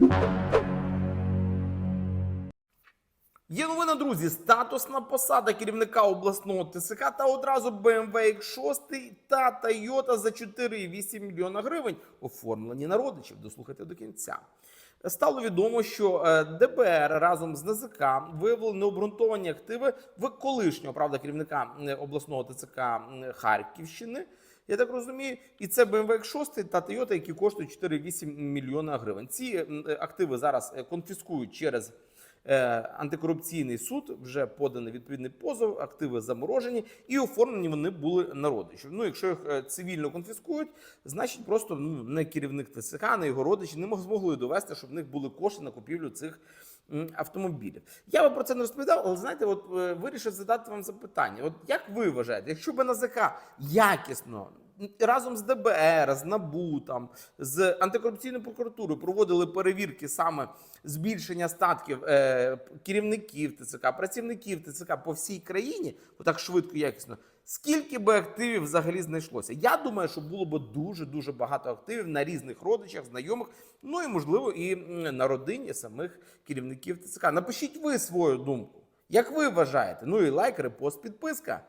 Música Є новина, друзі. Статусна посада керівника обласного ТСК та одразу BMW X6 та Toyota за 4,8 мільйона гривень оформлені на родичів. Дослухайте до кінця. Стало відомо, що е, ДБР разом з НЗК виявили необґрунтовані активи в колишнього правда керівника е, обласного ТЦК Харківщини. Я так розумію, і це BMW X6 та Toyota, які коштують 4,8 мільйона гривень. Ці е, активи зараз е, конфіскують через е, антикорупційний суд. Вже поданий відповідний позов, активи заморожені і оформлені вони були на родичів. Ну, якщо їх е, цивільно конфіскують, значить просто ну, не керівник ТСК, не його родичі не мог- змогли довести, щоб в них були кошти на купівлю цих автомобілів. Я би про це не розповідав, але знаєте, от е, вирішив задати вам запитання. От як ви вважаєте, якщо б НАЗК якісно разом з ДБР, з НАБУ, там, з антикорупційною прокуратурою проводили перевірки саме збільшення статків е, керівників ТЦК, працівників ТЦК по всій країні, отак швидко, якісно. Скільки би активів взагалі знайшлося? Я думаю, що було б дуже дуже багато активів на різних родичах, знайомих, ну і можливо і на родині самих керівників ТЦК. Напишіть ви свою думку. Як ви вважаєте? Ну і лайк, репост, підписка.